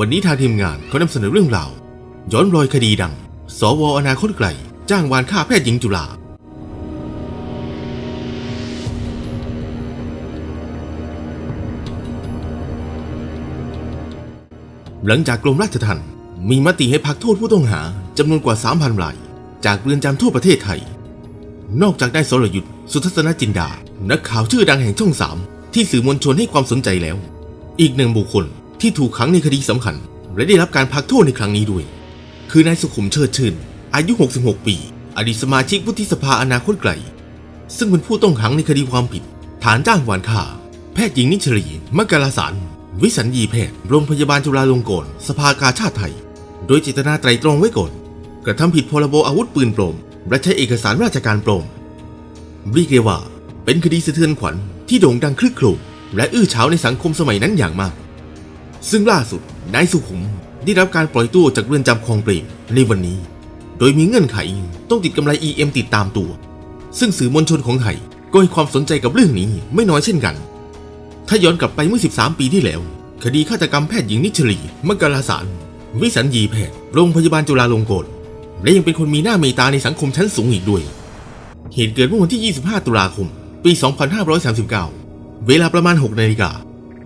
วันนี้ทางทีมงานเขานำเสนอเรื่องราว ย้อนรอยคดีดัง สวอนาคตไกล จ้างวานฆ่าแพทย์หญิงจุฬาหลังจากกรมราชทัณฑ์มีมติให้พักโทษผู้ต้องหาจำนวนกว่า 3,000ราย จากเรือนจำทั่วประเทศไทย นอกจากได้สรยุทธ์สุทัศนจินดา นักข่าวชื่อดังแห่งช่องสามที่สื่อมวลชนให้ความสนใจแล้ว อีกหนึ่งบุคคล ที่ถูกขังในคดีสำคัญ และได้รับการพักโทษในครั้งนี้ด้วย คือนายสุขุมเชิดชื่น อายุ 66 ปี อดีตสมาชิกวุฒิสภาอนาคตไกล ซึ่งเป็นผู้ต้องขังในคดีความผิด ฐานจ้างวานฆ่า แพทย์หญิงนิชลีมกลาสารวิสัญญีแพทย์ โรงพยาบาลจุฬาลงกรณ์สภากาชาติไทย โดยเจตนาไตรตรองไว้ก่อน กระทำผิดพรบอาวุธปืนปลอม และใช้เอกสารราชการปลอมเรียกได้ว่า เป็นคดีสะเทือนขวัญที่โด่งดังคลึกโครมและอื้อฉาวในสังคมสมัยนั้นอย่างมาก ซึ่งล่าสุดนายสุขุมได้รับการปล่อยตัวจากเรือนจำคลองเปรมในวันนี้ โดยมีเงื่อนไขต้องติดกำไร EM ติดตามตัว ซึ่งสื่อมวลชนของไทยก็ให้ความสนใจกับเรื่องนี้ไม่น้อยเช่นกัน ถ้าย้อนกลับไปเมื่อ 13 ปีที่แล้ว คดีฆาตกรรมแพทย์หญิงนิชลีมกลาสาร วิสัญญีแพทย์โรงพยาบาลจุฬาลงกรณ์และยังเป็นคนมีหน้าเมตตาในสังคมชั้นสูงอีกด้วย เหตุเกิดเมื่อวันที่ 25 ตุลาคม ปี 2539 เวลาประมาณ 6 นาฬิกา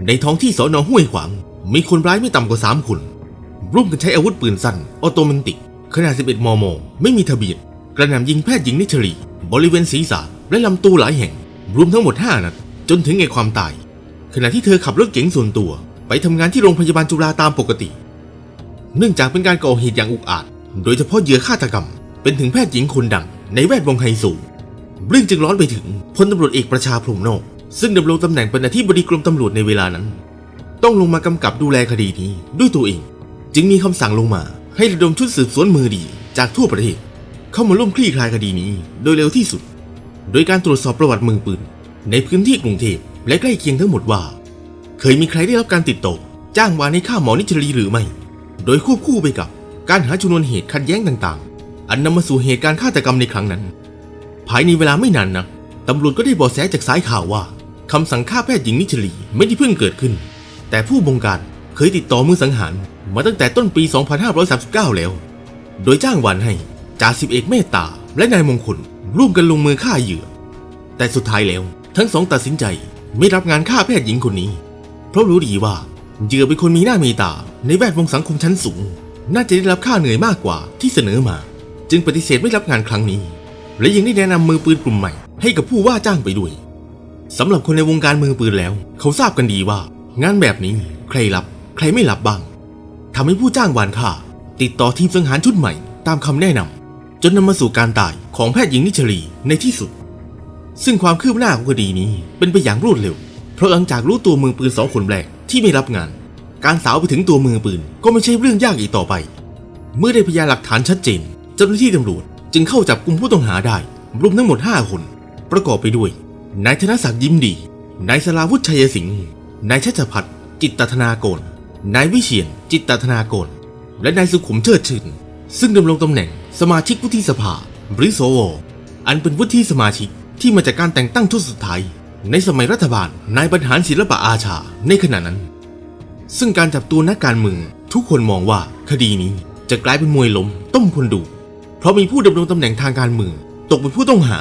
ในท้องที่สอนอห้วยขวาง มีคนร้ายไม่ต่ำกว่า 3 คน ร่วมกันใช้อาวุธปืนสั้นออโตเมติก ขนาด 11 มม ไม่มีทะเบียน กระหน่ำยิงแพทย์หญิงนิชลีบริเวณศีรษะและลำตัวหลายแห่ง รวมทั้งหมด 5 นัด จนถึงแก่ความตาย ขณะที่เธอขับรถเก๋งส่วนตัว ไปทำงานที่โรงพยาบาลจุฬาตามปกติ เนื่องจากเป็นการก่อเหตุอย่างอุกอาจ โดยเฉพาะเหยื่อฆาตกรรม เป็นถึงแพทย์หญิงคนดัง ในแวดวงไฮโซเรื่องจึงร้อนไปถึงพลตำรวจเอกประชาพรมนอกซึ่งดำรงตำแหน่งเป็นอธิบดีกรมตำรวจในเวลานั้น ต้องลงมากำกับดูแลคดีนี้ด้วยตัวเอง จึงมีคำสั่งลงมาให้ระดมชุดสืบสวนมือดีจากทั่วประเทศ เข้ามาร่วมคลี่คลายคดีนี้โดยเร็วที่สุด โดยการตรวจสอบประวัติมือปืน ในพื้นที่กรุงเทพและใกล้เคียงทั้งหมดว่า เคยมีใครได้รับการติดต่อจ้างวานให้ฆ่าหมอนิชลีหรือไม่ โดยควบคู่ไปกับการหาชนวนเหตุขัดแย้งต่างๆ อันนำมาสู่เหตุการณ์ฆาตกรรมในครั้งนั้น ภายในเวลาไม่นานนักตำรวจก็ได้เบาะแสจากสายข่าวว่าคำสั่งฆ่าแพทย์หญิงนิชลีไม่ได้เพิ่งเกิดขึ้น แต่ผู้บงการเคยติดต่อมือสังหารมาตั้งแต่ต้นปี 2539 แล้ว โดยจ้างวานให้จ่าสิบเอกเมตตาและนายมงคลร่วมกันลงมือฆ่าเหยื่อ แต่สุดท้ายแล้วทั้งสองตัดสินใจไม่รับงานฆ่าแพทย์หญิงคนนี้ เพราะรู้ดีว่าเหยื่อเป็นคนมีหน้ามีตาในแวดวงสังคมชั้นสูง น่าจะได้รับค่าเหนื่อยมากกว่าที่เสนอมา จึงปฏิเสธไม่รับงานครั้งนี้ และยังได้แนะนำมือปืนกลุ่มใหม่ให้กับผู้ว่าจ้างไปด้วยสำหรับคนในวงการมือปืนแล้ว เขาทราบกันดีว่า งานแบบนี้ใครรับใครไม่รับบ้างทำให้ผู้จ้างวานฆ่าติดต่อทีมสังหารชุดใหม่ตามคำแนะนำจนนำมาสู่การตายของแพทย์หญิงนิชลีในที่สุด ซึ่งความคืบหน้าของคดีนี้เป็นไปอย่างรวดเร็ว เพราะหลังจากรู้ตัวมือปืนสองคนแรกที่ไม่รับงาน การสาวไปถึงตัวมือปืนก็ไม่ใช่เรื่องยากอีกต่อไป เมื่อได้พยานหลักฐานชัดเจนเจ้าหน้าที่ตำรวจจึงเข้าจับกลุ่มผู้ต้องหาได้รวมทั้งหมด 5 คน ประกอบไปด้วยนายธนศักดิ์ยิ้มดีนายสลาวุฒิชัยสิงห์ นายชัชพัฒน์จิตตธนาโกนนายวิเชียนจิตตธนาโกนและนายสุขุมเชิดชื่นซึ่งดำรงตำแหน่งสมาชิกวุฒิสภาหรือสวอันเป็นวุฒิสมาชิกที่มาจากการแต่งตั้งชุดสุดท้ายในสมัยรัฐบาลนายบรรหารศิลปะอาชาในขณะนั้น ซึ่งการจับตัวนักการเมืองทุกคนมองว่าคดีนี้จะกลายเป็นมวยล้มต้มคนดู เพราะมีผู้ดำรงตำแหน่งทางการเมืองตกเป็นผู้ต้องหา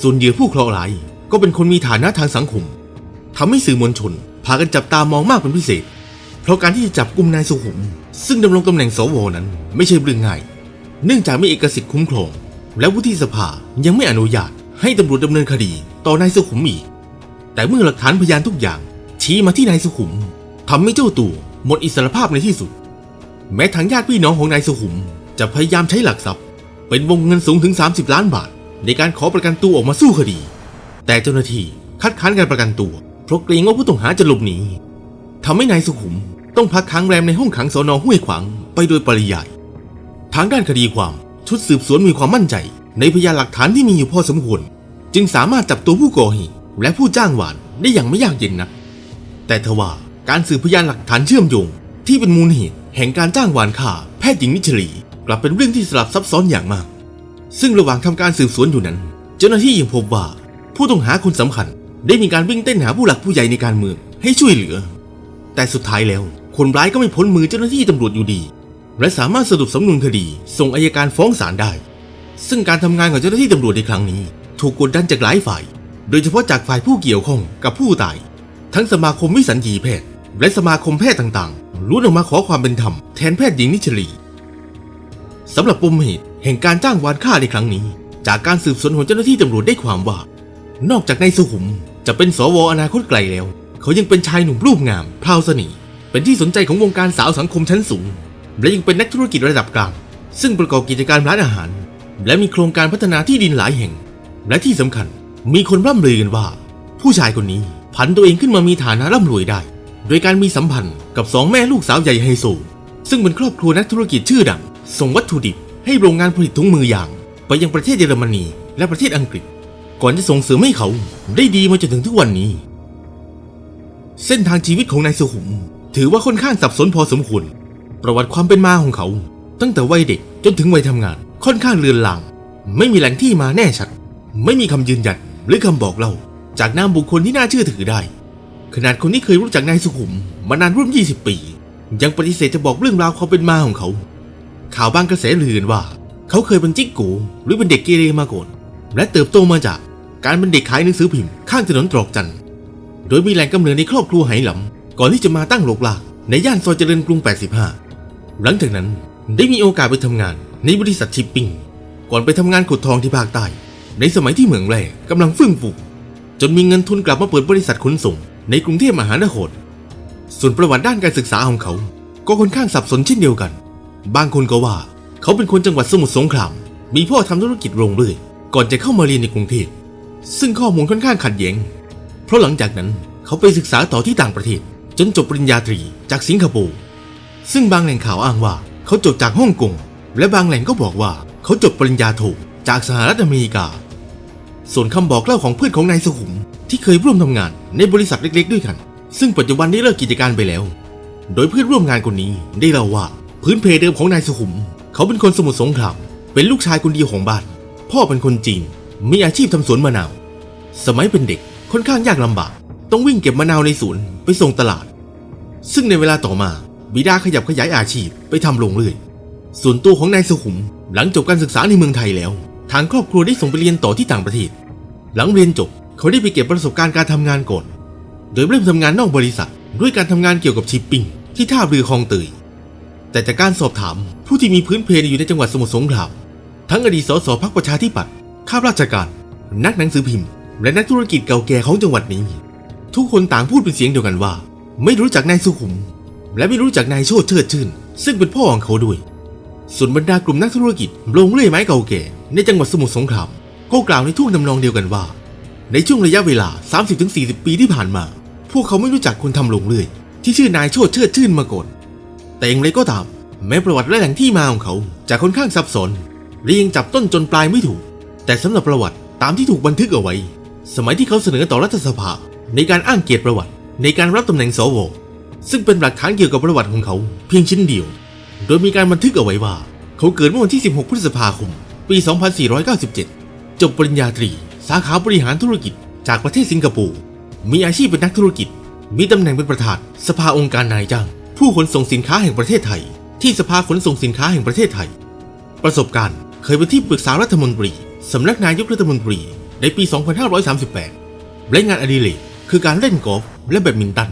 ส่วนเหยื่อผู้เคราะห์ร้ายก็เป็นคนมีฐานะทางสังคมทำให้สื่อมวลชนากันจับตามองมากเป็นพิเศษ เพราะการที่จะจับกลุ่มนายสุขุม ซึ่งดำรงตำแหน่งสวนั้นไม่ใช่เรื่องง่าย เนื่องจากไม่เอกสิทธิ์คุ้มครอง และวุฒิสภายังไม่อนุญาตให้ตำรวจดำเนินคดีต่อนายสุขุมอีก แต่เมื่อหลักฐานพยานทุกอย่าง ชี้มาที่นายสุขุมทำให้เจ้าตัวหมดอิสรภาพในที่สุด แม้ทางญาติพี่น้องของนายสุขุม จะพยายามใช้หลักทรัพย์ เป็นวงเงินสูงถึง 30 ล้านบาท ในการขอประกันตัวออกมาสู้คดี แต่เจ้าหน้าที่คัดค้านการประกันตัว เพราะเกรงว่าผู้ต้องหาจะหลบหนีทำให้นายสุขุมต้องพักค้างแรมในห้องขังสอนอห้วยขวางไปโดยปริยาย ทางด้านคดีความชุดสืบสวนมีความมั่นใจ ในพยานหลักฐานที่มีอยู่พอสมควร จึงสามารถจับตัวผู้ก่อเหตุและผู้จ้างหวานได้อย่างไม่ยากเย็นนัก แต่ทว่าการสืบพยานหลักฐานเชื่อมโยง ที่เป็นมูลเหตุแห่งการจ้างหวานฆ่าแพทย์หญิงนิชลีกลับเป็นเรื่องที่สลับซับซ้อนอย่างมาก ซึ่งระหว่างทำการสืบสวนอยู่นั้น เจ้าหน้าที่ยังพบว่า ผู้ต้องหาคนสำคัญ ได้มีการวิ่งเต้นหาผู้หลักผู้ใหญ่ในการเมืองให้ช่วยเหลือ แต่สุดท้ายแล้ว คนร้ายก็ไม่พ้นมือเจ้าหน้าที่ตำรวจอยู่ดี และสามารถสรุปสำนวนคดี ส่งอายการฟ้องศาลได้ ซึ่งการทำงานของเจ้าหน้าที่ตำรวจในครั้งนี้ ถูกกดดันจากหลายฝ่าย โดยเฉพาะจากฝ่ายผู้เกี่ยวข้องกับผู้ตาย ทั้งสมาคมวิสัญญีแพทย์ และสมาคมแพทย์ต่างๆล้วนออกมาขอความเป็นธรรมแทนแพทย์หญิงนิชลีสำหรับปมเหตุแห่งการจ้างวานฆ่าในครั้งนี้ จากการสืบสวนของเจ้าหน้าที่ตำรวจได้ความว่า นอกจากนายสุขุมจะเป็นสวอนาคตไกลแล้ว เขายังเป็นชายหนุ่มรูปงามพราวเสน่ห์เป็นที่สนใจของวงการสาวสังคมชั้นสูง และยังเป็นนักธุรกิจระดับกลาง ซึ่งประกอบกิจการร้านอาหาร และมีโครงการพัฒนาที่ดินหลายแห่ง และที่สำคัญมีคนร่ำลือกันว่า ผู้ชายคนนี้ผันตัวเองขึ้นมามีฐานะร่ำรวยได้ โดยการมีสัมพันธ์กับสองแม่ลูกสาวใหญ่ไฮโซซึ่งเป็นครอบครัวนักธุรกิจชื่อดัง ส่งวัตถุดิบให้โรงงานผลิตถุงมือยาง ไปยังประเทศเยอรมนีและประเทศอังกฤษ ก่อนจะส่งเสริมให้เขาได้ดีมาจนถึงทุกวันนี้ เส้นทางชีวิตของนายสุขุม ถือว่าค่อนข้างสับสนพอสมควร ประวัติความเป็นมาของเขา ตั้งแต่วัยเด็กจนถึงวัยทำงาน ค่อนข้างเลือนลาง ไม่มีแหล่งที่มาแน่ชัด ไม่มีคำยืนยันหรือคำบอกเล่า จากนามบุคคลที่น่าเชื่อถือได้ ขนาดคนที่เคยรู้จักนายสุขุม มานานร่วม 20 ปี ยังปฏิเสธจะบอกเรื่องราวความเป็นมาของเขา ข่าวบางกระแสลือกันว่า เขาเคยเป็นจิ๊กโกหรือเป็นเด็กเกเรมาก่อนและเติบโตมาจาก การเป็นเด็กขายหนังสือพิมพ์ข้างถนนตรอกจันทร์โดยมีแหล่งกำเนิดในครอบครัวไหหลำก่อนที่จะมาตั้งโลกลากในย่านซอยเจริญกรุง 85 หลังจากนั้นได้มีโอกาสไปทำงานในบริษัทชิปปิ้งก่อนไปทำงานขุดทองที่ภาคใต้ ในสมัยที่เหมืองแร่กำลังเฟื่องฟูจนมีเงินทุนกลับมาเปิดบริษัทขนส่ง ในกรุงเทพมหานครส่วนประวัติด้านการศึกษาของเขา ก็ค่อนข้างสับสนเช่นเดียวกัน บางคนก็ว่า เขาเป็นคนจังหวัดสมุทรสงคราม มีพ่อทำธุรกิจโรงเรื่อย ก่อนจะเข้ามาเรียนในกรุงเทพ ซึ่งข้อมูลค่อนข้างขัดแย้ง เพราะหลังจากนั้นเขาไปศึกษาต่อที่ต่างประเทศ จนจบปริญญาตรีจากสิงคโปร์ ซึ่งบางแหล่งข่าวอ้างว่าเขาจบจากฮ่องกง และบางแหล่งก็บอกว่าเขาจบปริญญาโทจากสหรัฐอเมริกา ส่วนคำบอกเล่าของเพื่อนของนายสุขุมที่เคยร่วมทำงานในบริษัทเล็กๆ ด้วยกัน ซึ่งปัจจุบันได้เลิกกิจการไปแล้ว โดยเพื่อนร่วมงานคนนี้ได้เล่าว่าพื้นเพเดิมของนายสุขุม เขาเป็นคนสมุทรสงคราม เป็นลูกชายคนเดียวของบ้าน พ่อเป็นคนจีน มีอาชีพทำสวนมะนาว สมัยเป็นเด็กค่อนข้างยากลำบาก ต้องวิ่งเก็บมะนาวในสวนไปส่งตลาด ซึ่งในเวลาต่อมาบิดาขยับขยายอาชีพไปทำโรงเรื่อย ส่วนตัวของนายสุขุมหลังจบการศึกษาในเมืองไทยแล้ว ทางครอบครัวได้ส่งไปเรียนต่อที่ต่างประเทศ หลังเรียนจบเขาได้ไปเก็บประสบการณ์การทำงานก่อน โดยเริ่มทำงานนอกบริษัท ด้วยการทำงานเกี่ยวกับชิปปิ้งที่ท่าเรือคลองเตย แต่จากการสอบถามผู้ที่มีพื้นเพอยู่ในจังหวัดสมุทรสงครามทั้งอดีตสสพักประชาธิปัตย์ ข้าราชการ นักหนังสือพิมพ์ และนักธุรกิจเก่าแก่ของจังหวัดนี้ ทุกคนต่างพูดเป็นเสียงเดียวกันว่า ไม่รู้จักนายสุขุม และไม่รู้จักนายโชติเชิดชื่น ซึ่งเป็นพ่อของเขาด้วย ส่วนบรรดากลุ่มนักธุรกิจโรงเลื่อยไม้เก่าแก่ ในจังหวัดสมุทรสงครามก็กล่าวในท่วงทำนองเดียวกันว่า ในช่วงระยะเวลา 30-40 ปีที่ผ่านมา พวกเขาไม่รู้จักคนทำโรงเลื่อย ที่ชื่อนายโชติเชิดชื่นมาก่อนแต่อย่างไรก็ตามแม้ประวัติและแหล่งที่มาของเขาจะค่อนข้างซับซ้อนและยังจับต้นจนปลายไม่ถูก แต่สำหรับประวัติตามที่ถูกบันทึกเอาไว้ สมัยที่เขาเสนอต่อรัฐสภา ในการอ้างเกียรติประวัติ ในการรับตำแหน่งสวซึ่งเป็นหลักฐานเกี่ยวกับประวัติของเขา เพียงชิ้นเดียว โดยมีการบันทึกเอาไว้ว่า เขาเกิดเมื่อวันที่ 16 พฤษภาคม ปี 2497 จบปริญญาตรี สาขาบริหารธุรกิจ จากประเทศสิงคโปร์ มีอาชีพเป็นนักธุรกิจ มีตำแหน่งเป็นประธาน สภาองค์การนายจ้าง ผู้ขนส่งสินค้าแห่งประเทศไทย ที่สภาขนส่งสินค้าแห่งประเทศไทย ประสบการณ์ เคยเป็นที่ปรึกษารัฐมนตรี สำนักนายกรัฐมนตรีในปี 2538 และงานอดิเรกคือการเล่นกอล์ฟและแบดมินตัน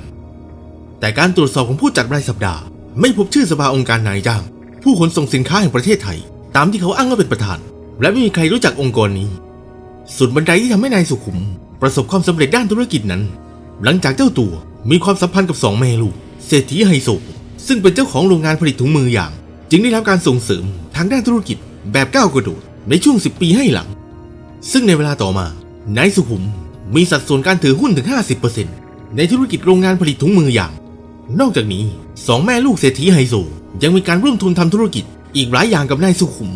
แต่การตรวจสอบของผู้จัดรายสัปดาห์ ไม่พบชื่อสภาองค์การนายจ้าง ผู้ขนส่งสินค้าแห่งประเทศไทย ตามที่เขาอ้างว่าเป็นประธาน และไม่มีใครรู้จักองค์กรนี้ส่วนบันไดที่ทำให้นายสุขุม ประสบความสำเร็จด้านธุรกิจนั้น หลังจากเจ้าตัวมีความสัมพันธ์กับสองแม่ลูกเศรษฐีไฮโซซึ่งเป็นเจ้าของโรงงานผลิตถุงมืออย่าง จึงได้รับการส่งเสริมทางด้านธุรกิจแบบก้าวกระโดด ในช่วง 10 ปีให้หลัง ซึ่งในเวลาต่อมานายสุขุมมีสัดส่วนการถือหุ้นถึง 50%ในธุรกิจโรงงานผลิตถุงมืออย่าง นอกจากนี้สองแม่ลูกเศรษฐีไฮโซยังมีการร่วมทุนทำธุรกิจอีกหลายอย่างกับนายสุขุม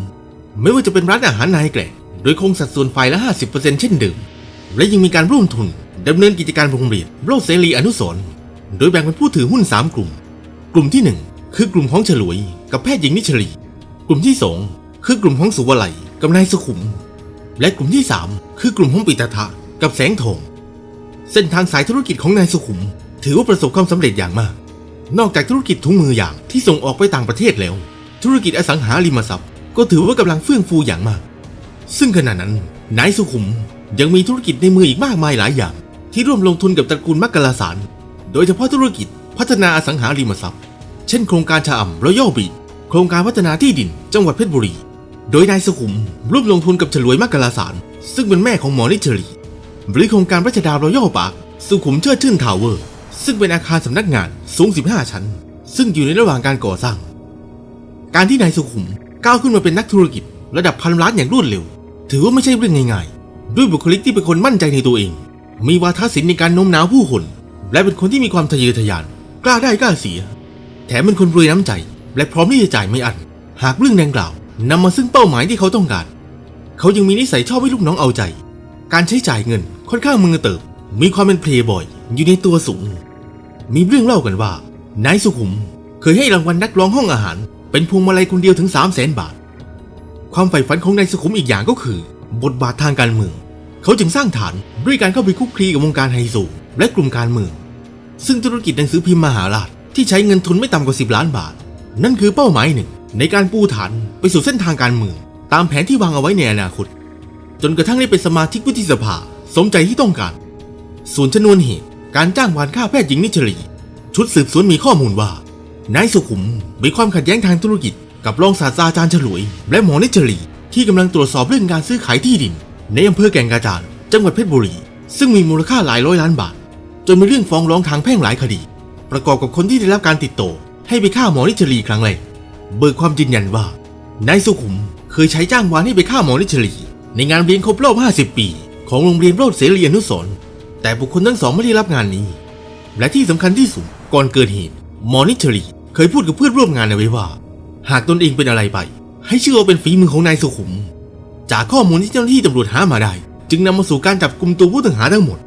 ไม่ว่าจะเป็นร้านอาหารนายแกลโดยคงสัดส่วนฝ่ายละ 50%เช่นเดิม และยังมีการร่วมทุนดำเนินกิจการโรงเรียนโรดเสรีอนุสรณ์โดยแบ่งเป็นผู้ถือหุ้น 3 กลุ่ม กลุ่มที่ 1 คือกลุ่มของฉลวย กับแพทย์หญิงนิชลี กลุ่มที่ 2 คือกลุ่มของสุวไล กับนายสุขุม และกลุ่มที่ 3 คือกลุ่มของปิตาทะกับแสงทองเส้นทางสายธุรกิจของนายสุขุม ถือว่าประสบความสำเร็จอย่างมาก นอกจากธุรกิจถุงมืออย่างที่ส่งออกไปต่างประเทศแล้ว ธุรกิจอสังหาริมทรัพย์ ก็ถือว่ากำลังเฟื่องฟูอย่างมาก ซึ่งขณะนั้นนายสุขุมยังมีธุรกิจในมืออีกมากมายหลายอย่าง ที่ร่วมลงทุนกับตระกูลมักกะลาสารโดยเฉพาะธุรกิจพัฒนาอสังหาริมทรัพย์ เช่นโครงการชะอำรอยัลบีโครงการพัฒนาที่ดิน จังหวัดเพชรบุรี โดยนายสุขุมร่วมลงทุนกับฉลวยมักกะลาสาร ซึ่งเป็นแม่ของหมอนิชรีหรือโครงการรัชดารอยัลปาร์คสุขุมเชิดชื่นทาวเวอร์ ซึ่งเป็นอาคารสำนักงานสูง 15 ชั้น ซึ่งอยู่ในระหว่างการก่อสร้าง การที่นายสุขุมก้าวขึ้นมาเป็นนักธุรกิจ ระดับพันล้านอย่างรวดเร็ว ถือว่าไม่ใช่เรื่องง่ายๆ ด้วยบุคลิกที่เป็นคนมั่นใจในตัวเอง มีวาทศิลป์ในการโน้มน้าวผู้คน และเป็นคนที่มีความทะเยอทะยาน กล้าได้กล้าเสีย แถมเป็นคนรวยน้ำใจ และพร้อมที่จะจ่ายไม่อั้นหากเรื่องดังกล่าว นำมาซึ่งเป้าหมายที่เขาต้องการ เขายังมีนิสัยชอบให้ลูกน้องเอาใจ การใช้จ่ายเงินค่อนข้างมือเติบ มีความเป็นเพลย์บอยอยู่ในตัวสูง มีเรื่องเล่ากันว่านายสุขุม เคยให้รางวัลนักร้องห้องอาหาร เป็นพวงมาลัยคนเดียวถึง3 0 0แสนบาท ความใฝ่ฝันของนายสุขุมอีกอย่างก็คือ บทบาททางการเมือง เขาจึงสร้างฐานด้วยการเข้าไปคุกคลีกับวงการไฮโซและกลุ่มการเมือง ซึ่งธุรกิจหนังสือพิมพ์มหาราชที่ใช้เงินทุนไม่ต่ำกว่า 10 ล้านบาท นั่นคือเป้าหมายหนึ่ง ในการปูฐานไปสู่เส้นทางการเมืองตามแผนที่วางเอาไว้ในอนาคต จนกระทั่งได้เป็นสมาชิกวุฒิสภาสมใจที่ต้องการ ส่วนชนวนเหตุการจ้างวานฆ่าแพทย์หญิงนิชลีชุดสืบสวนมีข้อมูลว่านายสุขุมมีความขัดแย้งทางธุรกิจ กับรองศาสตราจารย์ฉลวยและหมอนิชลีที่กำลังตรวจสอบเรื่องการซื้อขายที่ดิน ในอำเภอแก่งกระจานจังหวัดเพชรบุรี ซึ่งมีมูลค่าหลายร้อยล้านบาท จนมีเรื่องฟ้องร้องทางแพ่งหลายคดี ประกอบกับคนที่ได้รับการติดต่อให้ไปฆ่าหมอนิชลีครั้งแรก เบิกความยืนยันว่านายสุขุมเคยใช้จ้างวานให้ไปฆ่าหมอนิชลี ในงานเลี้ยงครบรอบ 50 ปี ของโรงเรียนโรดเสรีอนุสรณ์แต่บุคคลทั้งสองไม่ได้รับงานนี้ และที่สำคัญที่สุดก่อนเกิดเหตุหมอนิชลีเคยพูดกับเพื่อนร่วมงานเอาไว้ว่า หากตนเองเป็นอะไรไป ให้เชื่อว่าเป็นฝีมือของนายสุขุม จากข้อมูลที่เจ้าหน้าที่ตำรวจหามาได้ จึงนำมาสู่การจับกลุ่มตัวผู้ต้องหาทั้งหมด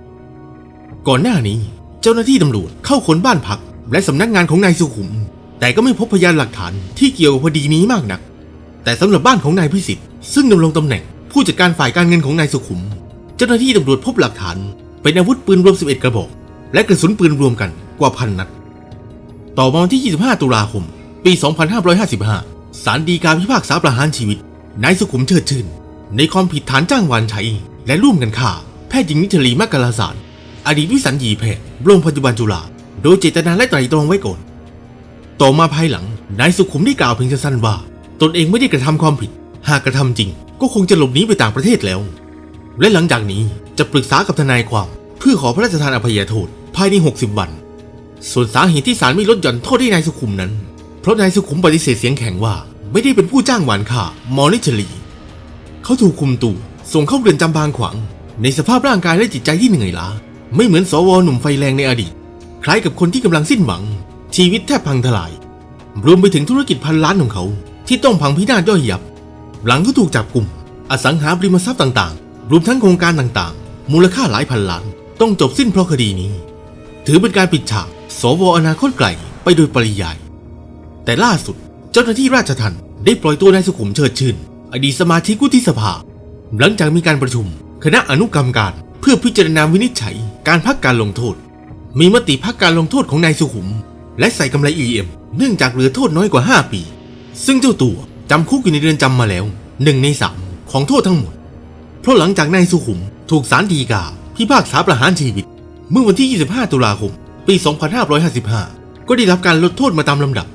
ก่อนหน้านี้ เจ้าหน้าที่ตำรวจเข้าค้นบ้านพัก และสำนักงานของนายสุขุม แต่ก็ไม่พบพยานหลักฐานที่เกี่ยวกับคดีนี้มากนัก แต่สำหรับบ้านของนายพิสิทธิ์ซึ่งดำรงตำแหน่ง ผู้จัดการฝ่ายการเงินของนายสุขุม เจ้าหน้าที่ตำรวจพบหลักฐาน เป็นอาวุธปืนรวม 11 กระบอก และกระสุนปืนรวมกันกว่าพันนัด ต่อมาวันที่ 25 ตุลาคม ปี 2555 ศาลฎีกาพิพากษาประหารชีวิต นายสุขุมเชิดชื่น ในความผิดฐานจ้างวานใช้และร่วมกันฆ่าแพทย์หญิงนิชลีมักกะลาสารอดีตวิสัญญีแพทย์โรงพยาบาลจุฬาโดยเจตนาและไตรตรองไว้ก่อน ต่อมาภายหลัง นายสุขุมได้กล่าวเพียงสั้นๆว่า ตนเองไม่ได้กระทำความผิด หากกระทำจริง ก็คงจะหลบหนีไปต่างประเทศแล้ว และหลังจากนี้จะปรึกษากับทนายความ เพื่อขอพระราชทานอภัยโทษภายใน 60 วัน ส่วนสาเหตุที่ศาลไม่ลดหย่อนโทษให้นายสุขุมนั้น เพราะนายสุขุมปฏิเสธเสียงแข็งว่า ไม่ได้เป็นผู้จ้างหวานฆ่ามอนิชลีเขาถูกคุมตัวส่งเข้าเรือนจำบางขวาง ในสภาพร่างกายและจิตใจที่เหนื่อยล้าไม่เหมือนสวหนุ่มไฟแรงในอดีต คล้ายกับคนที่กำลังสิ้นหวัง ชีวิตแทบพังทลาย รวมไปถึงธุรกิจพันล้านของเขา ที่ต้องพังพินาศย่อยยับ หลังเขาถูกจับกลุ่ม อสังหาริมทรัพย์ต่างๆ รวมทั้งโครงการต่างๆ มูลค่าหลายพันล้าน ต้องจบสิ้นเพราะคดีนี้ ถือเป็นการปิดฉาก สวอนาคตไกลไปโดยปริยาย แต่ล่าสุดเจ้าหน้าที่ราชทัณฑ์ได้ปล่อยตัวนายสุขุมเชิดชื่น อดีตสมาชิกวุฒิสภา หลังจากมีการประชุม คณะอนุกรรมการเพื่อพิจารณาวินิจฉัย การพักการลงโทษ มีมติพักการลงโทษของนายสุขุม และใส่กำไร EM เนื่องจากเหลือโทษน้อยกว่า 5 ปี ซึ่งเจ้าตัวจำคุกอยู่ในเรือนจำมาแล้วหนึ่งในสามของโทษทั้งหมด เพราะหลังจากนายสุขุมถูกศาลฎีกาพิพากษาประหารชีวิต เมื่อวันที่ 25 ตุลาคม ปี 2555 ก็ได้รับการลดโทษมาตามลำดับ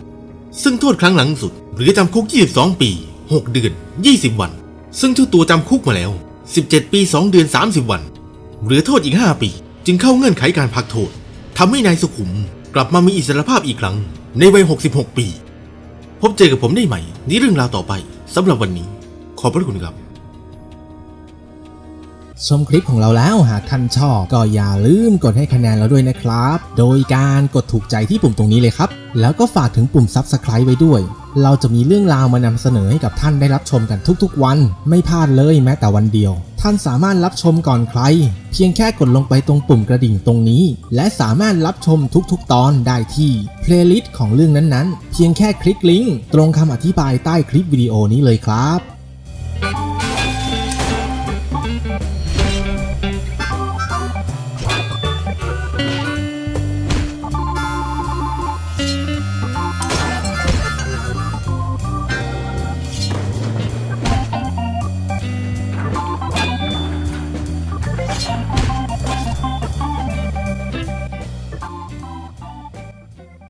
ซึ่งโทษครั้งหลังสุดเหลือจำคุก 22 ปี 6 เดือน 20 วัน ซึ่งเจ้าตัวจำคุกมาแล้ว 17 ปี 2 เดือน 30 วัน เหลือโทษอีก 5 ปี จึงเข้าเงื่อนไขการพักโทษทำให้นายสุขุม กลับมามีอิสรภาพอีกครั้ง ในวัย 66 ปี พบเจอกับผมได้ใหม่ในเรื่องราวต่อไปสำหรับวันนี้ ขอบพระคุณครับ ชมคลิปของเราแล้วหากท่านชอบก็อย่าลืมกดให้คะแนนเราด้วยนะครับ โดยการกดถูกใจที่ปุ่มตรงนี้เลยครับ แล้วก็ฝากถึงปุ่ม Subscribe ไว้ด้วย เราจะมีเรื่องราวมานำเสนอให้กับท่านได้รับชมกันทุกๆ วัน ไม่พลาดเลยแม้แต่วันเดียว ท่านสามารถรับชมก่อนใคร เพียงแค่กดลงไปตรงปุ่มกระดิ่งตรงนี้ และสามารถรับชมทุกๆ ตอนได้ที่เพลย์ลิสต์ของเรื่องนั้นๆ เพียงแค่คลิกลิงก์ตรงคำอธิบายใต้คลิปวิดีโอนี้เลยครับ